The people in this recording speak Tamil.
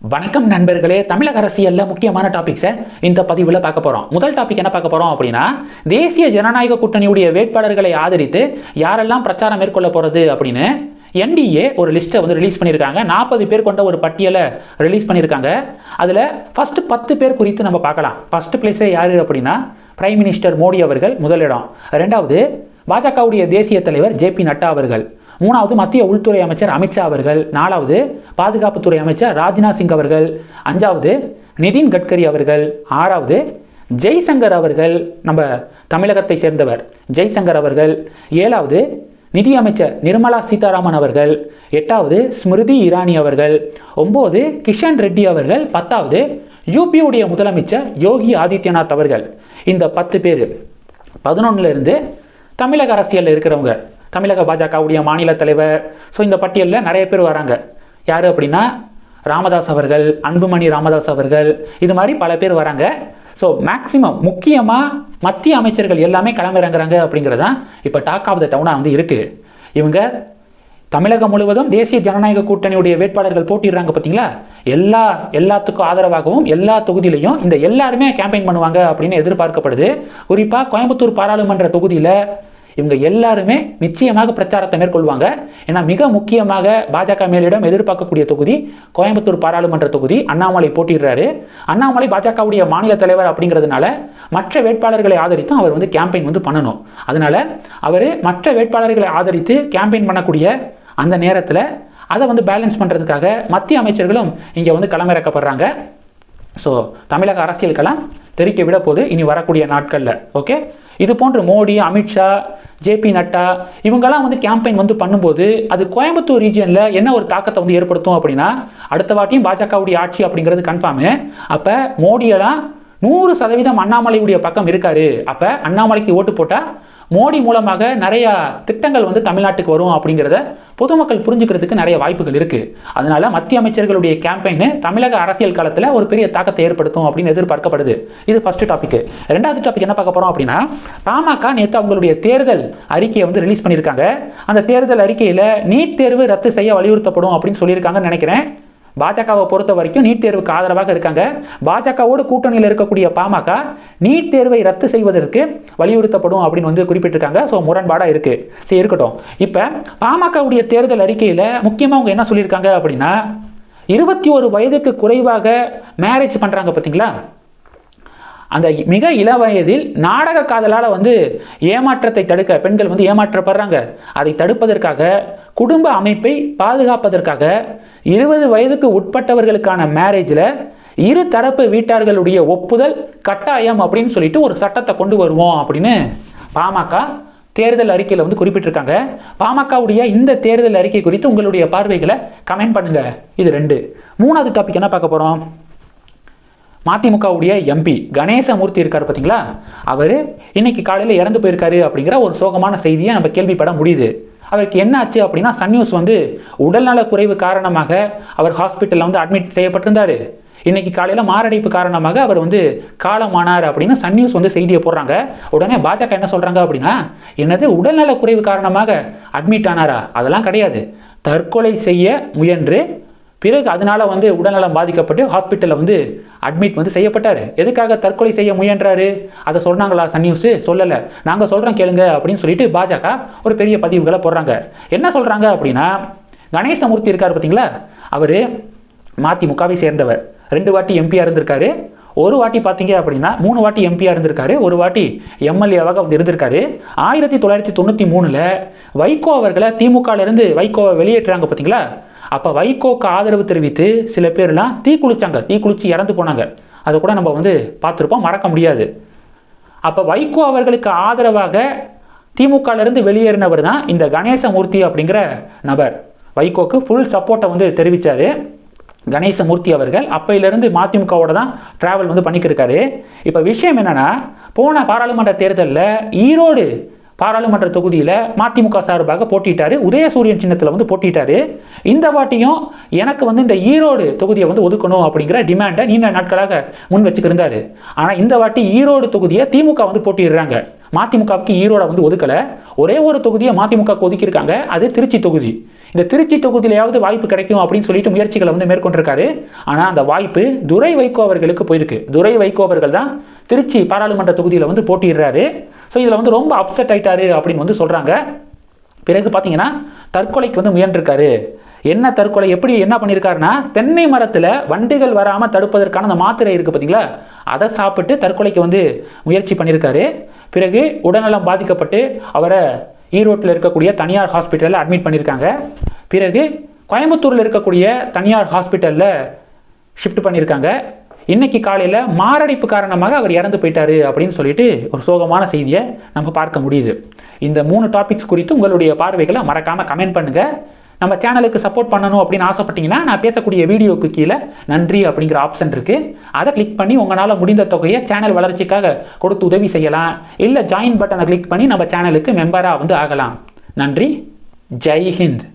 வணக்கம் நண்பர்களே தமிழக அரசியலில் முக்கியமான டாபிக்ஸை இந்த பதிவில் பார்க்க போகிறோம் முதல் டாபிக் என்ன பார்க்க போகிறோம் அப்படின்னா தேசிய ஜனநாயக கூட்டணியுடைய வேட்பாளர்களை ஆதரித்து யாரெல்லாம் பிரச்சாரம் மேற்கொள்ள போகிறது அப்படின்னு என்டிஏ ஒரு லிஸ்ட்டை வந்து ரிலீஸ் பண்ணியிருக்காங்க. நாற்பது பேர் கொண்ட ஒரு பட்டியலை ரிலீஸ் பண்ணியிருக்காங்க. அதில் ஃபஸ்ட்டு பத்து பேர் குறித்து நம்ம பார்க்கலாம். ஃபஸ்ட்டு பிளேஸே யார் அப்படின்னா பிரைம் மினிஸ்டர் மோடி அவர்கள் முதலிடம். ரெண்டாவது பாஜகவுடைய தேசிய தலைவர் ஜே பி நட்டா அவர்கள். மூணாவது மத்திய உள்துறை அமைச்சர் அமித்ஷா அவர்கள் நாலாவது பாதுகாப்புத்துறை அமைச்சர் ராஜ்நாத் சிங் அவர்கள் அஞ்சாவது நிதின் கட்கரி அவர்கள் ஆறாவது ஜெய்சங்கர் அவர்கள் நம்ம தமிழகத்தை சேர்ந்தவர் ஜெய்சங்கர் அவர்கள் ஏழாவது நிதி அமைச்சர் நிர்மலா சீதாராமன் அவர்கள் எட்டாவது ஸ்மிருதி இரானி அவர்கள் ஒம்பது கிஷன் ரெட்டி அவர்கள் பத்தாவது யூபியுடைய முதலமைச்சர் யோகி ஆதித்யநாத் அவர்கள். இந்த பத்து பேர் பதினொன்னுலேருந்து தமிழக அரசியலில் இருக்கிறவங்க. தமிழக பாஜகவுடைய மாநில தலைவர். ஸோ இந்த பட்டியலில் நிறைய பேர் வராங்க. யார் அப்படின்னா ராமதாஸ் அவர்கள் அன்புமணி ராமதாஸ் அவர்கள் இது மாதிரி பல பேர் வராங்க. ஸோ மேக்சிமம் முக்கியமாக மத்திய அமைச்சர்கள் எல்லாமே களமிறங்குறாங்க அப்படிங்கிறது தான் இப்போ டாக் ஆஃப் த டவுனாக வந்து இருக்குது இவங்க தமிழகம் முழுவதும் தேசிய ஜனநாயக கூட்டணியுடைய வேட்பாளர்கள் போட்டிடுறாங்க பார்த்தீங்களா எல்லா எல்லாத்துக்கும் ஆதரவாகவும் எல்லா தொகுதியிலையும் இந்த எல்லாருமே கேம்பெயின் பண்ணுவாங்க அப்படின்னு எதிர்பார்க்கப்படுது. குறிப்பாக கோயம்புத்தூர் பாராளுமன்ற தொகுதியில் இவங்க எல்லாருமே நிச்சயமாக பிரச்சாரத்தை மேற்கொள்வாங்க. ஏன்னா மிக முக்கியமாக பாஜக மேலிடம் எதிர்பார்க்கக்கூடிய தொகுதி கோயம்புத்தூர் பாராளுமன்ற தொகுதி அண்ணாமலை போட்டிடுறாரு அண்ணாமலை பாஜகவுடைய மாநில தலைவர் அப்படிங்கிறதுனால மற்ற வேட்பாளர்களை ஆதரித்தும் அவர் வந்து கேம்பெயின் வந்து பண்ணணும். அதனால அவர் மற்ற வேட்பாளர்களை ஆதரித்து கேம்பெயின் பண்ணக்கூடிய அந்த நேரத்தில் அதை வந்து பேலன்ஸ் பண்ணுறதுக்காக மத்திய அமைச்சர்களும் இங்கே வந்து களமிறக்கப்படுறாங்க. ஸோ தமிழக அரசியலுக்கெல்லாம் தெரிக்க விட போது இனி வரக்கூடிய நாட்களில். ஓகே இது போன்று மோடி அமித்ஷா ஜேபி நட்டா இவங்கெல்லாம் வந்து கேம்பெயின் வந்து பண்ணும்போது அது கோயம்புத்தூர் ரீஜியனில் என்ன ஒரு தாக்கத்தை வந்து ஏற்படுத்தும் அப்படின்னா அடுத்த வாட்டியும் பாஜகவுடைய ஆட்சி அப்படிங்கிறது கன்ஃபார்மு அப்போ மோடியெல்லாம் நூறு சதவீதம் அண்ணாமலையுடைய பக்கம் இருக்காரு. அப்போ அண்ணாமலைக்கு ஓட்டு போட்டால் மோடி மூலமாக நிறையா திட்டங்கள் வந்து தமிழ்நாட்டுக்கு வரும் அப்படிங்கிறத பொதுமக்கள் புரிஞ்சுக்கிறதுக்கு நிறைய வாய்ப்புகள் இருக்குது அதனால மத்திய அமைச்சர்களுடைய கேம்பெயின் தமிழக அரசியல் காலத்தில் ஒரு பெரிய தாக்கத்தை ஏற்படுத்தும் அப்படின்னு எதிர்பார்க்கப்படுது. இது ஃபர்ஸ்ட் டாபிக் ரெண்டாவது டாபிக் என்ன பார்க்க போகிறோம் அப்படின்னா பாமக நேற்று அவங்களுடைய தேர்தல் அறிக்கையை வந்து ரிலீஸ் பண்ணியிருக்காங்க. அந்த தேர்தல் அறிக்கையில் நீட் தேர்வு ரத்து செய்ய வலியுறுத்தப்படும் அப்படின்னு சொல்லியிருக்காங்கன்னு நினைக்கிறேன். பாஜகவை பொறுத்த வரைக்கும் நீட் தேர்வுக்கு ஆதரவாக இருக்காங்க. பாஜகவோடு கூட்டணியில் இருக்கக்கூடிய பாமக நீட் தேர்வை ரத்து செய்வதற்கு வலியுறுத்தப்படும் அப்படின்னு வந்து குறிப்பிட்டிருக்காங்க. ஸோ முரண்பாடாக இருக்கு. சரி இருக்கட்டும். இப்போ பாமகவுடைய தேர்தல் அறிக்கையில் முக்கியமாக அவங்க என்ன சொல்லியிருக்காங்க அப்படின்னா இருபத்தி ஒரு வயதுக்கு குறைவாக மேரேஜ் பண்ணுறாங்க பார்த்தீங்களா அந்த மிக இள வயதில் நாடக காதலால் வந்து ஏமாற்றத்தை தடுக்க பெண்கள் வந்து ஏமாற்றப்படுறாங்க. அதை தடுப்பதற்காக குடும்ப அமைப்பை பாதுகாப்பதற்காக இருபது வயதுக்கு உட்பட்டவர்களுக்கான மேரேஜில் இரு தரப்பு வீட்டார்களுடைய ஒப்புதல் கட்டாயம் அப்படின்னு சொல்லிட்டு ஒரு சட்டத்தை கொண்டு வருவோம் அப்படின்னு பாமக தேர்தல் அறிக்கையில் வந்து குறிப்பிட்டிருக்காங்க. பாமகவுடைய இந்த தேர்தல் அறிக்கை குறித்து உங்களுடைய பார்வைகளை கமெண்ட் பண்ணுங்க. இது ரெண்டு. மூணாவது டாபிக் என்ன பார்க்க போகிறோம் மதிமுகவுடைய எம்பி கணேசமூர்த்தி இருக்கார் பார்த்தீங்களா அவர் இன்னைக்கு காலையில் இறந்து போயிருக்காரு அப்படிங்கிற ஒரு சோகமான செய்தியை நம்ம கேள்விப்பட முடியுது. அவருக்கு என்ன ஆச்சு அப்படின்னா சன் நியூஸ் வந்து உடல்நல குறைவு காரணமாக அவர் ஹாஸ்பிட்டலில் வந்து அட்மிட் செய்யப்பட்டிருந்தார். இன்னைக்கு காலையில் மாரடைப்பு காரணமாக அவர் வந்து காலமானார் அப்படின்னு சன் நியூஸ் வந்து செய்தியை போடுறாங்க. உடனே பாஜக என்ன சொல்கிறாங்க அப்படின்னா என்னது உடல்நல குறைவு காரணமாக அட்மிட் ஆனாரா? அதெல்லாம் கிடையாது. தற்கொலை செய்ய முயன்று பிறகு அதனால் வந்து உடல்நலம் பாதிக்கப்பட்டு ஹாஸ்பிட்டலில் வந்து அட்மிட் வந்து செய்யப்பட்டார். எதுக்காக தற்கொலை செய்ய முயன்றாரு? அதை சொன்னாங்களா சன் நியூஸு? சொல்லலை. நாங்கள் சொல்கிறோம் கேளுங்க அப்படின்னு சொல்லிட்டு பாஜக ஒரு பெரிய பதிவுகளை போடுறாங்க. என்ன சொல்கிறாங்க அப்படின்னா கணேசமூர்த்தி இருக்கார் பார்த்தீங்களா? அவர் மதிமுகவை சேர்ந்தவர். ரெண்டு வாட்டி எம்பியாக இருந்திருக்காரு. ஒரு வாட்டி பார்த்தீங்க அப்படின்னா மூணு வாட்டி எம்பியாக இருந்திருக்காரு. ஒரு வாட்டி எம்எல்ஏவாக வந்து இருந்திருக்காரு. ஆயிரத்தி தொள்ளாயிரத்தி தொண்ணூற்றி மூணில் வைகோ அவர்களை திமுகலேருந்து வைகோவை வெளியேற்றுறாங்க பார்த்தீங்களா? அப்போ வைகோக்கு ஆதரவு தெரிவித்து சில பேர்லாம் தீ குளிச்சாங்க. தீ இறந்து போனாங்க. அதை கூட நம்ம வந்து பார்த்துருப்போம். மறக்க முடியாது. அப்போ வைகோ அவர்களுக்கு ஆதரவாக திமுகலேருந்து வெளியேறினவர் தான் இந்த கணேசமூர்த்தி அப்படிங்கிற நபர். வைகோக்கு ஃபுல் சப்போர்ட்டை வந்து தெரிவித்தார் கணேசமூர்த்தி அவர்கள் அப்பையிலேருந்து மதிமுகவோட தான் ட்ராவல் வந்து பண்ணிக்கிருக்காரு இப்போ விஷயம் என்னென்னா போன பாராளுமன்ற தேர்தலில் ஈரோடு பாராளுமன்ற தொகுதியில் மதிமுக சார்பாக போட்டிட்டாரு உதயசூரியன் சின்னத்தில் வந்து போட்டிட்டாரு இந்த வாட்டியும் எனக்கு வந்து இந்த ஈரோடு தொகுதியை வந்து ஒதுக்கணும் அப்படிங்கிற டிமாண்டை நீண்ட நாட்களாக முன் வச்சுக்கிருந்தாரு. ஆனால் இந்த வாட்டி ஈரோடு தொகுதியை திமுக வந்து போட்டிடுறாங்க மதிமுகவுக்கு ஈரோட வந்து ஒதுக்கலை. ஒரே ஒரு தொகுதியை மதிமுக ஒதுக்கியிருக்காங்க. அது திருச்சி தொகுதி. இந்த திருச்சி தொகுதியிலையாவது வாய்ப்பு கிடைக்கும் அப்படின்னு சொல்லிட்டு முயற்சிகளை வந்து மேற்கொண்டிருக்காரு. ஆனால் அந்த வாய்ப்பு துரை வைகோ அவர்களுக்கு போயிருக்கு. துரை வைகோ அவர்கள் தான் திருச்சி பாராளுமன்ற தொகுதியில் வந்து போட்டியிடுறாரு. ஸோ இதில் வந்து ரொம்ப அப்செட் ஆகிட்டாரு அப்படின்னு வந்து சொல்கிறாங்க பிறகு பார்த்தீங்கன்னா தற்கொலைக்கு வந்து முயன்றிருக்காரு. என்ன தற்கொலை? எப்படி என்ன பண்ணியிருக்காருன்னா தென்னை மரத்தில் வண்டுகள் வராமல் தடுப்பதற்கான அந்த மாத்திரை இருக்குது பார்த்தீங்களா அதை சாப்பிட்டு தற்கொலைக்கு வந்து முயற்சி பண்ணியிருக்காரு பிறகு உடல்நலம் பாதிக்கப்பட்டு அவரை ஈரோட்டில் இருக்கக்கூடிய தனியார் ஹாஸ்பிட்டலில் அட்மிட் பண்ணியிருக்காங்க பிறகு கோயம்புத்தூரில் இருக்கக்கூடிய தனியார் ஹாஸ்பிட்டலில் ஷிஃப்ட் பண்ணியிருக்காங்க இன்னைக்கு காலையில் மாரடைப்பு காரணமாக அவர் இறந்து போயிட்டாரு அப்படின்னு சொல்லிட்டு ஒரு சோகமான செய்தியை நம்ம பார்க்க முடியுது. இந்த மூணு டாபிக்ஸ் குறித்து உங்களுடைய பார்வைகளை மறக்காமல் கமெண்ட் பண்ணுங்கள் நம்ம சேனலுக்கு சப்போர்ட் பண்ணணும் அப்படின்னு ஆசைப்பட்டீங்கன்னா நான் பேசக்கூடிய வீடியோக்கு கீழே நன்றி அப்படிங்கிற ஆப்ஷன் இருக்குது அதை கிளிக் பண்ணி உங்களால் முடிந்த தொகையை சேனல் வளர்ச்சிக்காக கொடுத்து உதவி செய்யலாம். இல்லை ஜாயின் பட்டனை கிளிக் பண்ணி நம்ம சேனலுக்கு மெம்பராக வந்து ஆகலாம். நன்றி. ஜெய் ஹிந்த்.